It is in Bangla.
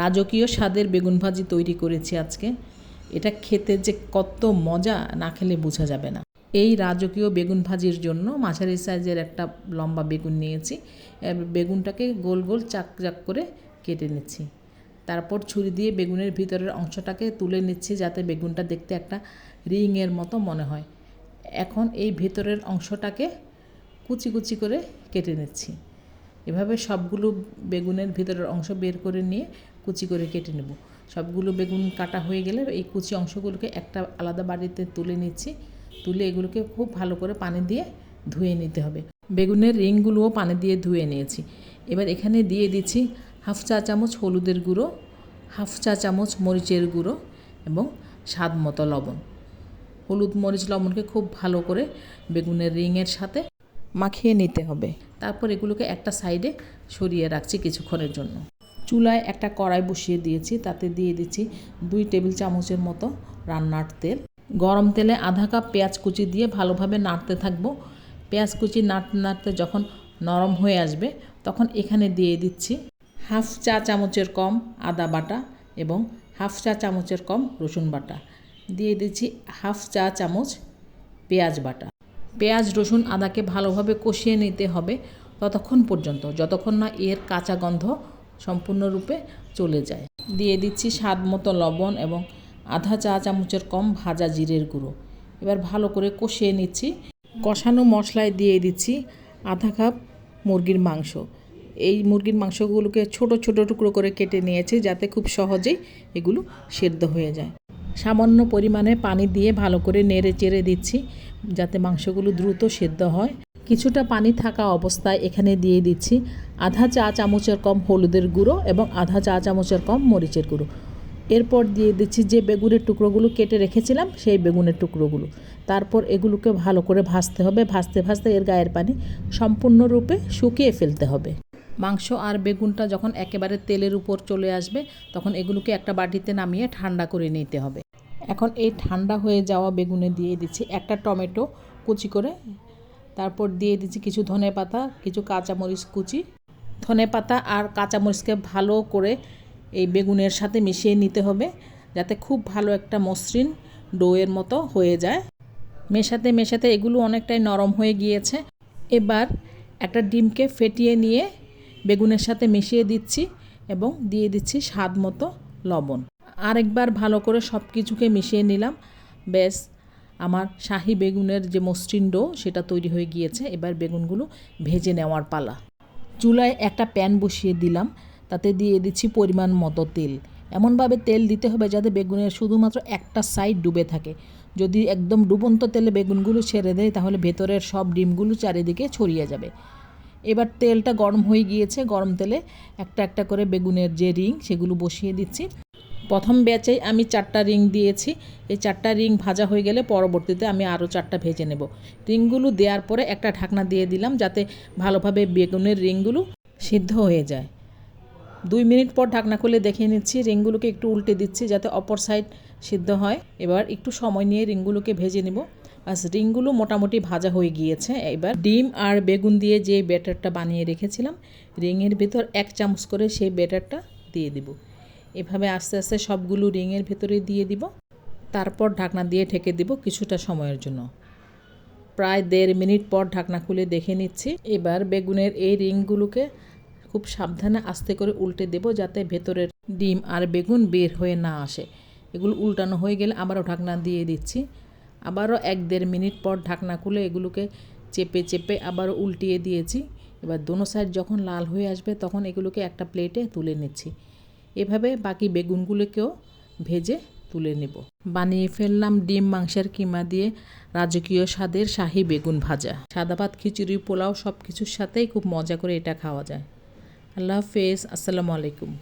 রাজকীয় স্বাদের বেগুন ভাজি তৈরি করেছি আজকে। এটা খেতে যে কত মজা না খেলে বোঝা যাবে না। এই রাজকীয় বেগুন ভাজির জন্য মাঝারি সাইজের একটা লম্বা বেগুন নিয়েছি। বেগুনটাকে গোল গোল চাক চাক করে কেটে নিচ্ছি। তারপর ছুরি দিয়ে বেগুনের ভিতরের অংশটাকে তুলে নিচ্ছি যাতে বেগুনটা দেখতে একটা রিংয়ের মতো মনে হয়। এখন এই ভেতরের অংশটাকে কুচি কুচি করে কেটে নিচ্ছি। এভাবে সবগুলো বেগুনের ভিতরের অংশ বের করে নিয়ে কুচি করে কেটে নেব। সবগুলো বেগুন কাটা হয়ে গেলে এই কুচি অংশগুলোকে একটা আলাদা বাড়িতে তুলে নিচ্ছি। তুলে এগুলোকে খুব ভালো করে পানি দিয়ে ধুয়ে নিতে হবে। বেগুনের রিংগুলোও পানি দিয়ে ধুয়ে নিয়েছি। এবার এখানে দিয়ে দিচ্ছি হাফ চা চামচ হলুদের গুঁড়ো, হাফ চা চামচ মরিচের গুঁড়ো এবং স্বাদ মতো লবণ। হলুদ মরিচ লবণকে খুব ভালো করে বেগুনের রিংয়ের সাথে মাখিয়ে নিতে হবে। তারপর এগুলোকে একটা সাইডে সরিয়ে রাখছি কিছুক্ষণের জন্য। চুলায় একটা কড়াই বসিয়ে দিয়েছি, তাতে দিয়ে দিচ্ছি দুই টেবিল চামচের মতো রান্নার তেল। গরম তেলে আধা কাপ পেঁয়াজ কুচি দিয়ে ভালোভাবে নাড়তে থাকব। পেঁয়াজ কুচি নাড়তে নাড়তে যখন নরম হয়ে আসবে, তখন এখানে দিয়ে দিচ্ছি হাফ চা চামচের কম আদা বাটা এবং হাফ চা চামচের কম রসুন বাটা। দিয়ে দিচ্ছি হাফ চা চামচ পেঁয়াজ বাটা। পেঁয়াজ, রসুন, আদাকে ভালোভাবে কষিয়ে নিতে হবে। ততক্ষণ পর্যন্ত, যতক্ষণ না এর কাঁচা গন্ধ সম্পূর্ণরূপে চলে যায়। দিয়ে দিচ্ছি স্বাদ মতো লবণ এবং আধা চা চামচের কম ভাজা জিরের গুঁড়ো। এবার ভালো করে কষিয়ে নিচ্ছি। কষানো মশলায় দিয়ে দিচ্ছি আধা কাপ মুরগির মাংস। এই মুরগির মাংসগুলোকে ছোট ছোট টুকরো করে কেটে নিয়েছি যাতে খুব সহজেই এগুলো সেদ্ধ হয়ে যায়। সামান্য পরিমাণে পানি দিয়ে ভালো করে নেড়ে চেড়ে দিচ্ছি যাতে মাংসগুলো দ্রুত সেদ্ধ হয়। কিছুটা পানি থাকা অবস্থায় এখানে দিয়ে দিচ্ছি আধা চা চামচের কম হলুদের গুঁড়ো এবং আধা চা চামচের কম মরিচের গুঁড়ো। এরপর দিয়ে দিচ্ছি যে বেগুনের টুকরোগুলো কেটে রেখেছিলাম, সেই বেগুনের টুকরোগুলো। তারপর এগুলোকে ভালো করে ভাজতে হবে, ভাজতে ভাজতে এর গায়ের পানি সম্পূর্ণরূপে শুকিয়ে ফেলতে হবে। মাংস আর বেগুনটা যখন একেবারে তেলের উপর চলে আসবে, তখন এগুলোকে একটা বাটিতে নামিয়ে ঠান্ডা করে নিতে হবে। এখন এই ঠান্ডা হয়ে যাওয়া বেগুনে দিয়ে দিচ্ছি একটা টমেটো কুচি করে তারপর দিয়ে দিচ্ছি কিছু ধনে পাতা, কিছু কাঁচামরিচ কুচি। ধনে পাতা আর কাঁচামরিচকে ভালো করে এই বেগুনের সাথে মিশিয়ে নিতে হবে, যাতে খুব ভালো একটা মসৃণ ডোয়ের মতো হয়ে যায়। মেশাতে মেশাতে এগুলো অনেকটাই নরম হয়ে গিয়েছে। এবার একটা ডিমকে ফেটিয়ে নিয়ে বেগুনের সাথে মিশিয়ে দিচ্ছি এবং দিয়ে দিচ্ছি স্বাদ মতো লবণ। আরেকবার ভালো করে সব কিছুকে মিশিয়ে নিলাম। ব্যাস আমার শাহি বেগুনের যে মসৃণ ডো, সেটা তৈরি হয়ে গিয়েছে। এবার বেগুনগুলো ভেজে নেওয়ার পালা। চুলায় একটা প্যান বসিয়ে দিলাম। তাতে দিয়ে দিচ্ছি পরিমাণ মতো তেল। এমনভাবে তেল দিতে হবে যাতে বেগুনের শুধুমাত্র একটা সাইড ডুবে থাকে। যদি একদম ডুবন্ত তেলে বেগুনগুলো ছেড়ে দেয়, তাহলে ভেতরের সব ডিমগুলো চারিদিকে ছড়িয়ে যাবে। এবার তেলটা গরম হয়ে গিয়েছে। গরম তেলে একটা একটা করে বেগুনের যে রিং, সেগুলো বসিয়ে দিচ্ছি। প্রথম ব্যাচেই আমি চারটা রিং দিয়েছি। এই চারটা রিং ভাজা হয়ে গেলে পরবর্তীতে আমি আরও চারটা ভেজে নেব। রিংগুলো দেওয়ার পরে একটা ঢাকনা দিয়ে দিলাম যাতে ভালোভাবে বেগুনের রিংগুলো সিদ্ধ হয়ে যায়। দুই মিনিট পর ঢাকনা খুলে দেখে নিচ্ছি, রিংগুলোকে একটু উল্টে দিচ্ছি যাতে অপর সাইড সিদ্ধ হয়। এবার একটু সময় নিয়ে রিংগুলোকে ভেজে নেব। বাস, রিংগুলো মোটামুটি ভাজা হয়ে গিয়েছে। এবার ডিম আর বেগুন দিয়ে যে ব্যাটারটা বানিয়ে রেখেছিলাম, রিংয়ের ভিতর এক চামচ করে সেই ব্যাটারটা দিয়ে দিব। এভাবে আস্তে আস্তে সবগুলো রিংয়ের ভেতরে দিয়ে দিব। তারপর ঢাকনা দিয়ে ঢেকে দিব কিছুটা সময়ের জন্য। প্রায় দেড় মিনিট পর ঢাকনা খুলে দেখে নিচ্ছি। এবার বেগুনের এই রিংগুলোকে খুব সাবধানে আস্তে করে উল্টে দেব যাতে ভেতরের ডিম আর বেগুন বের হয়ে না আসে। এগুলো উল্টানো হয়ে গেলে আবারও ঢাকনা দিয়ে দিচ্ছি। আবারও এক দেড় মিনিট পর ঢাকনা খুলে এগুলোকে চেপে চেপে আবারও উল্টিয়ে দিয়েছি। এবার দোনো সাইড যখন লাল হয়ে আসবে তখন এগুলোকে একটা প্লেটে তুলে নিচ্ছি। এভাবে বাকি বেগুনগুলোকেও ভেজে তুলে নেব। বানিয়ে ফেললাম ডিম, মাংসের কিমা দিয়ে রাজকীয় স্বাদের শাহি বেগুন ভাজা। সাদা ভাত, খিচুড়ি, পোলাও সব কিছুর সাথেই খুব মজা করে এটা খাওয়া যায়। আল্লাহ হাফেজ, আসসালামু আলাইকুম।